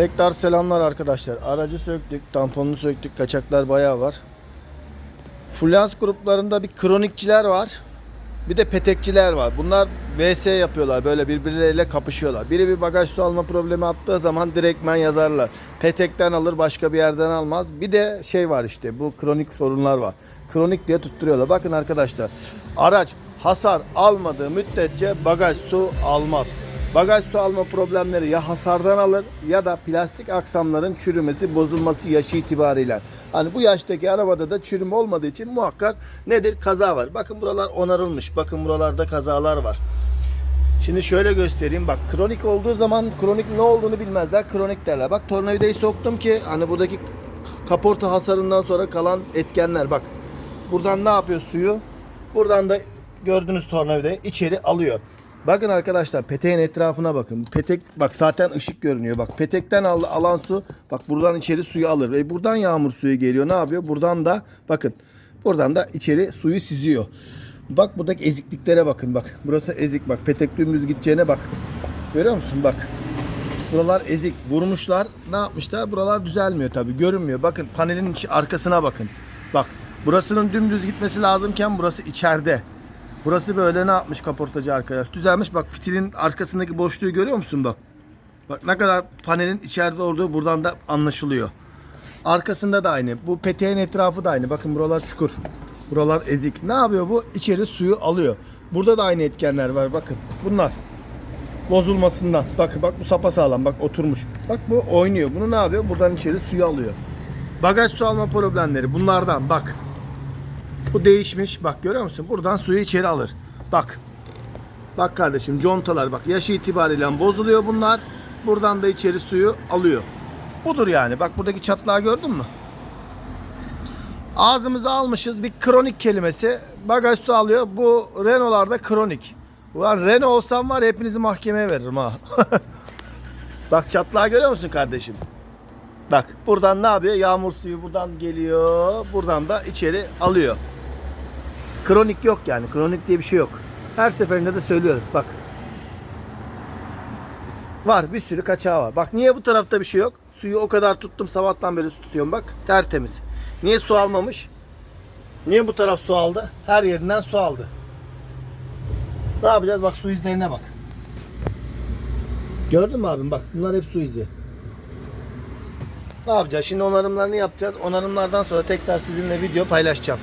Tekrar selamlar arkadaşlar. Aracı söktük, tamponunu söktük, kaçaklar bayağı var. Fulyans gruplarında bir kronikçiler var. Bir de petekçiler var. Bunlar VS yapıyorlar. Böyle birbirleriyle kapışıyorlar. Biri bir bagaj su alma problemi attığı zaman direktmen yazarlar. Petekten alır başka bir yerden almaz. Bir de şey var işte bu kronik sorunlar var. Kronik diye tutturuyorlar. Bakın arkadaşlar. Araç hasar almadığı müddetçe bagaj su almaz. Bagaj su alma problemleri ya hasardan alır ya da plastik aksamların çürümesi, bozulması yaşı itibariyle. Hani bu yaştaki arabada da çürüme olmadığı için muhakkak nedir? Kaza var. Bakın buralar onarılmış. Bakın buralarda kazalar var. Şimdi şöyle göstereyim. Bak kronik olduğu zaman kronik ne olduğunu bilmezler. Kronik derler. Bak tornavidayı soktum ki hani buradaki kaporta hasarından sonra kalan etkenler. Bak buradan ne yapıyor suyu? Buradan da gördüğünüz tornavidayı içeri alıyor. Bakın arkadaşlar peteğin etrafına bakın. Petek bak zaten ışık görünüyor. Bak petekten al, alan su bak buradan içeri suyu alır. Ve buradan yağmur suyu geliyor. Ne yapıyor? Buradan da bakın. Buradan da içeri suyu siziyor. Bak buradaki ezikliklere bakın bak. Burası ezik bak. Petek dümdüz gideceğine bak. Görüyor musun? Bak. Buralar ezik. Vurmuşlar. Ne yapmışlar? Buralar düzelmiyor tabii. Görünmüyor. Bakın panelin arkasına bakın. Bak. Burasının dümdüz gitmesi lazımken burası içeride. Burası böyle ne yapmış kaportacı arkadaş? Düzelmiş. Bak fitilin arkasındaki boşluğu görüyor musun bak? Bak ne kadar panelin içeride olduğu buradan da anlaşılıyor. Arkasında da aynı. Bu peteğin etrafı da aynı. Bakın buralar çukur. Buralar ezik. Ne yapıyor bu? İçeri suyu alıyor. Burada da aynı etkenler var. Bakın. Bunlar. Bozulmasından. Bak bak bu sapa sağlam. Bak oturmuş. Bak bu oynuyor. Bunu ne yapıyor? Buradan içeri suyu alıyor. Bagaj su alma problemleri. Bunlardan bak. Bu değişmiş. Bak görüyor musun? Buradan suyu içeri alır. Bak. Bak kardeşim contalar bak yaşı itibariyle bozuluyor bunlar. Buradan da içeri suyu alıyor. Budur yani. Bak buradaki çatlağı gördün mü? Ağzımıza almışız bir kronik kelimesi. Bagaj su alıyor. Bu Renault'larda kronik. Ulan Renault olsam var hepinizi mahkemeye veririm ha. Bak çatlağı görüyor musun kardeşim? Bak buradan ne yapıyor? Yağmur suyu buradan geliyor. Buradan da içeri alıyor. Kronik yok yani. Kronik diye bir şey yok. Her seferinde de söylüyorum. Bak. Var bir sürü kaçağı var. Bak niye bu tarafta bir şey yok? Suyu o kadar tuttum sabahtan beri su tutuyorum bak. Tertemiz. Niye su almamış? Niye bu taraf su aldı? Her yerinden su aldı. Ne yapacağız? Bak su izlerine bak. Gördün mü abim? Bak bunlar hep su izi. Ne yapacağız? Şimdi onarımlarını yapacağız. Onarımlardan sonra tekrar sizinle video paylaşacağım.